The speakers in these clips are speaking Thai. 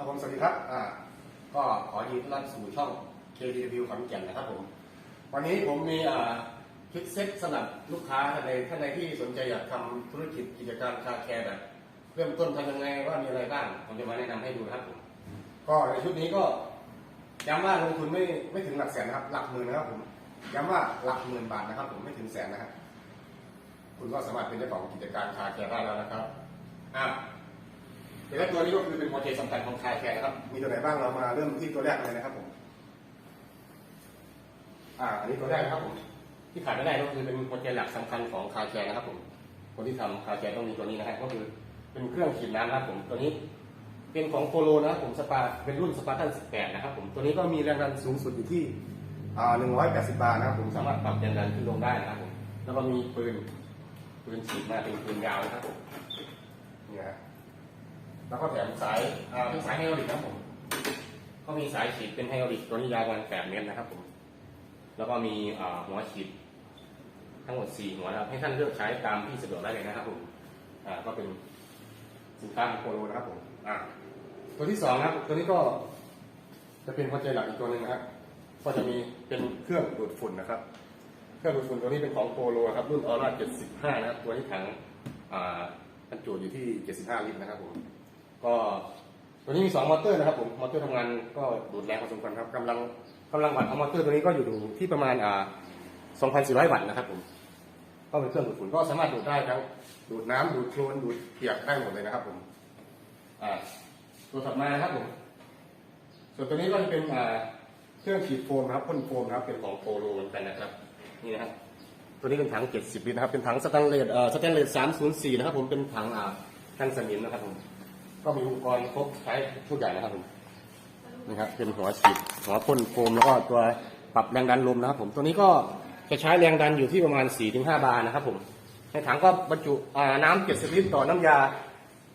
ครับผมสวัสดีครับอ่าก็ขอยินดีต้อนรับสู่ช่อง KDW ขอนแก่นนะครับผม วันนี้ผมมีอ่าคลิปเซ็ตสำหรับลูกค้าท่านใดท่านใดที่สนใจอยากทำธุรกิจกิจการคาแคร์แบบ เริ่มต้นทำยังไงว่ามีอะไรบ้างผมจะมาแนะนำให้ดูนะครับผม ก็ในชุดนี้ก็ย้ำว่าลงทุนไม่ไม่ถึงหลักแสนนะครับ หลักหมื่นนะครับผมย้ำว่าหลักหมื่นบาทนะครับ ผมไม่ถึงแสนนะครับคุณก็สามารถเป็นเจ้าของกิจการคาแคร์ได้แล้วนะครับอะ เดี๋ยวตัวนี้ก็คือเป็นหัวใจสำคัญของคาแคร์นะครับ มีตัวไหนบ้างเรามาเริ่มที่ตัวแรกเลยนะครับผม อ่า อันนี้ตัวแรกนะครับผม ที่ขาดไม่ได้ก็คือเป็นหัวใจหลักสำคัญของคาแคร์นะครับผม คนที่ทำคาแคร์ต้องมีตัวนี้นะครับก็คือเป็นเครื่องฉีดน้ำนะครับผม ตัวนี้ เป็นของโปโลนะครับผมสปา เป็นรุ่นสปาร์ตัน 18 นะครับผม ตัวนี้ก็มีแรงดันสูงสุดอยู่ที่ อ่า180 บาร์นะครับผม สามารถปรับแรงดันขึ้นลงได้นะครับผม แล้วก็มีปืน ปืนฉีดมาเป็นปืนยาวนะครับผมนี่นะฮะ แล้วก็แถมสายอ่าเป็นสายไฮโอลิกนะครับผม ก็มีสายฉีดเป็นไฮโอลิกตัวนี้ยาวประมาณ8เมตรนะครับผม แล้วก็มีอ่าหัวฉีดทั้งหมด4หัวนะครับให้ท่านเลือกใช้ตามที่สะดวกได้เลยนะครับผมอ่าก็เป็นสินค้าของโปโลนะครับผมอ่าตัวที่สองนะครับ ตัวนี้ก็ จะเป็นหัวใจหลักอีกตัวหนึ่งนะครับก็จะมีเป็นเครื่องดูดฝุ่นนะครับ เครื่องดูดฝุ่นตัวนี้เป็นของโปโลครับรุ่นออร่า75 นะครับ ตัวที่ถังอ่าบรรจุอยู่ที่ 75 ลิตรนะครับผม ก็ตัวนี้มี2มอเตอร์นะครับผมมอเตอร์ทำงานก็ดูดแรงพอสมควรครับกำลังกำลังวัตต์ของมอเตอร์ตัวนี้ก็อยู่ที่ประมาณอ่า2,400 วัตต์นะครับผมก็เป็นเครื่องดูดฝุ่นก็สามารถดูดได้ทั้งดูดน้ำดูดโคลนดูดเปียกได้หมดเลยนะครับผมอ่าตัวถัดมานะครับผมส่วนตัวนี้ก็จะเป็นอ่าเครื่องฉีดโฟมครับพ่นโฟมครับเป็นของโปโลเหมือนกันนะครับนี่นะครับตัวนี้เป็นถัง 70 ลิตรนะครับเป็นถังสแตนเลสเอ่อสแตนเลส304 นะครับผมเป็นถังอ่ากันสนิมนะครับผม ก็มีอุปกรณ์ครบใช้ทุกอย่างนะครับผมนี่ครับเป็นหัวฉีดหัวพ่นโฟมแล้วก็ตัวปรับแรงดันลมนะครับ ผมตัวนี้ก็จะใช้แรงดันอยู่ที่ประมาณ 4-5 บาร์นะครับ ผม ในถังก็บรรจุน้ำ70ลิตรต่อน้ำยา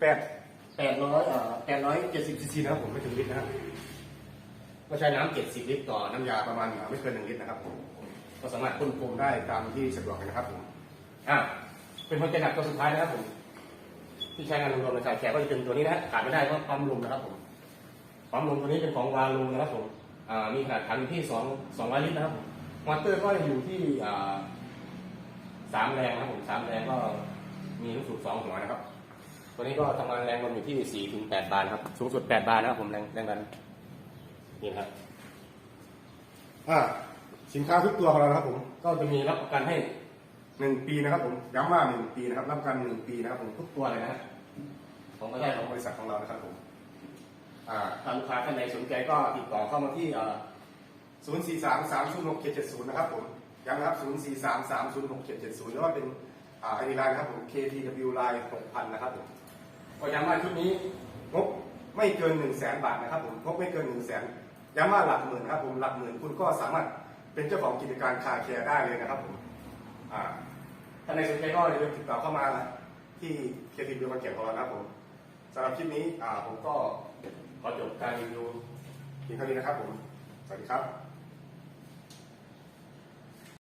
8 800เอ่อ870ซีซีนะครับผมไม่ถึงลิตรนะครับก็ใช้น้ำ70ลิตรต่อน้ำยาประมาณไม่เกิน1ลิตรนะครับผมก็สามารถพ่นโฟมได้ตามที่สะดวกนะครับผมอ่าเป็นหัวใจหลักตัวสุดท้ายนะครับผม ที่ใช้งานรวมๆในสายแขกก็จะเป็นตัวนี้นะฮะขาดไม่ได้ก็ปั๊มลมนะครับผมปั๊มลมตัวนี้เป็นของวาลูนะครับผมอ่ามีขนาดถังอยู่ที่สองสองร้อยลิตรนะครับผมมอเตอร์ก็อยู่ที่อ่าสามแรงนะครับผมสามแรงก็มีลูกสูบสองหัวนะครับ ตัวนี้ก็ทำงานแรงลมอยู่ที่สี่ถึงแปดบาร์นะครับ สูงสุดแปดบาร์นะครับผมแรงแรงดันนี่นะครับอ่าสินค้าทุกตัวของเรานะครับผม ก็จะมีรับประกันให้ หนึ่งปีนะครับผมย้ำว่าหนึ่งปีนะครับรับประกันหนึ่งปีนะครับผมทุกตัวเลยนะของก็ได้ของบริษัทของเรานะครับผมอ่าถ้าลูกค้าท่านใดสนใจก็ติดต่อเข้ามาที่อ่า0 4 3 3 0 6 7 7 0นะครับผมย้ำนะครับ0 4 3 3 0 6 7 7 0หรือว่าเป็นอ่าไอดีไลน์นะครับผม KTW Line 6,000นะครับผมก็ย้ำว่าชุดนี้งบไม่เกิน1 0 0 0 0แสนบาทนะครับผมงบไม่เกิน1 0 0 0 0แสนย้ำว่าหลักหมื่นครับผมหลักหมื่นคุณก็สามารถเป็นเจ้าของกิจการคาแคร์ได้เลยนะครับผม ท่านใดสนใจก็อย่าลืมติดต่อเข้ามาที่ KTW มาเก็บของเรานะครับผมสำหรับคลิปนี้ผมก็ขอจบการรีวิวเพียงเท่านี้นะครับผม สวัสดีครับ